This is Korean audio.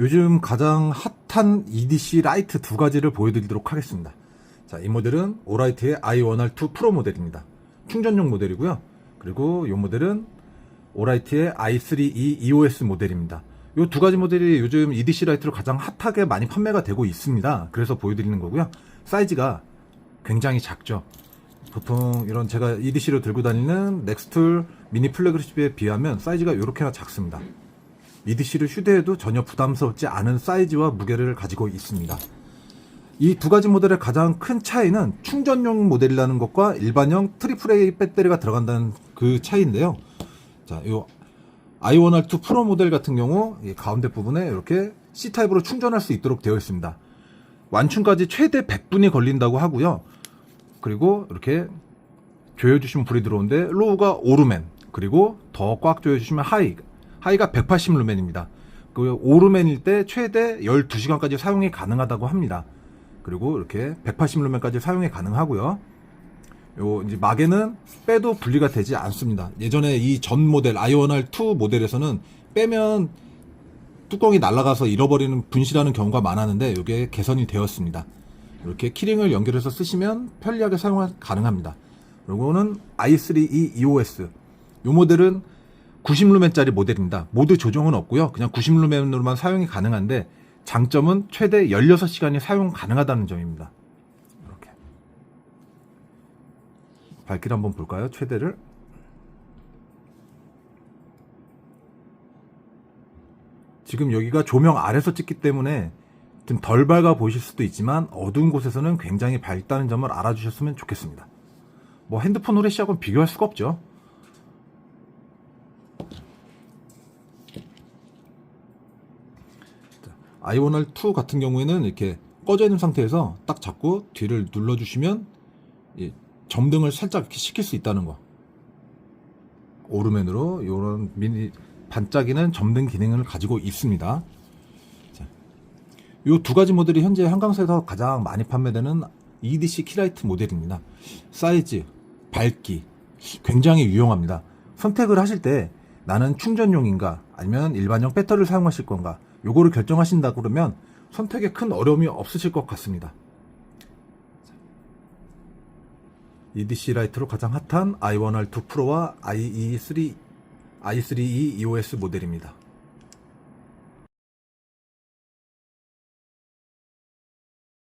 요즘 가장 핫한 EDC 라이트 두 가지를 보여드리도록 하겠습니다. 자, 이 모델은 오라이트의 i1R2 프로 모델입니다. 충전용 모델이고요. 그리고 이 모델은 오라이트의 i3e EOS 모델입니다. 이 두 가지 모델이 요즘 EDC 라이트로 가장 핫하게 많이 판매가 되고 있습니다. 그래서 보여드리는 거고요. 사이즈가 굉장히 작죠. 보통 이런 제가 EDC로 들고 다니는 넥스툴 미니 플래그십에 비하면 사이즈가 이렇게나 작습니다. EDC를 휴대해도 전혀 부담스럽지 않은 사이즈와 무게를 가지고 있습니다. 이 두 가지 모델의 가장 큰 차이는 충전용 모델이라는 것과 일반형 트리플 A 배터리가 들어간다는 그 차이인데요. 자, 요 i1R2 프로 모델 같은 경우 이 가운데 부분에 이렇게 C 타입으로 충전할 수 있도록 되어 있습니다. 완충까지 최대 100분이 걸린다고 하고요. 그리고 이렇게 조여주시면 불이 들어오는데 로우가 오르멘 그리고 더 꽉 조여주시면 하이 하이가 180 루멘입니다. 그 오르멘일 때 최대 12시간까지 사용이 가능하다고 합니다. 그리고 이렇게 180 루멘까지 사용이 가능하고요. 요 이제 막에는 빼도 분리가 되지 않습니다. 예전에 이 전 모델 i1R2 모델에서는 빼면 뚜껑이 날아가서 잃어버리는 분실하는 경우가 많았는데 이게 개선이 되었습니다. 이렇게 키링을 연결해서 쓰시면 편리하게 사용 가능합니다. 그리고는 i3e EOS 이 모델은 90루멘짜리 모델입니다. 모드 조정은 없고요. 그냥 90루멘으로만 사용이 가능한데 장점은 최대 16시간이 사용 가능하다는 점입니다. 이렇게 밝기를 한번 볼까요? 최대를 지금 여기가 조명 아래서 찍기 때문에 좀 덜 밝아 보이실 수도 있지만 어두운 곳에서는 굉장히 밝다는 점을 알아주셨으면 좋겠습니다. 뭐 핸드폰 후레쉬하고는 비교할 수가 없죠. i1R2 같은 경우에는 이렇게 꺼져 있는 상태에서 딱 잡고 뒤를 눌러주시면 이 점등을 살짝 이렇게 시킬 수 있다는 거. 오르맨으로 이런 미니 반짝이는 점등 기능을 가지고 있습니다. 이 두 가지 모델이 현재 한강사에서 가장 많이 판매되는 EDC 키라이트 모델입니다. 사이즈, 밝기 굉장히 유용합니다. 선택을 하실 때 나는 충전용인가 아니면 일반형 배터리를 사용하실 건가 요거를 결정하신다 그러면 선택에 큰 어려움이 없으실 것 같습니다. EDC 라이트로 가장 핫한 i1R2 프로와 i3 i3e EOS 모델입니다.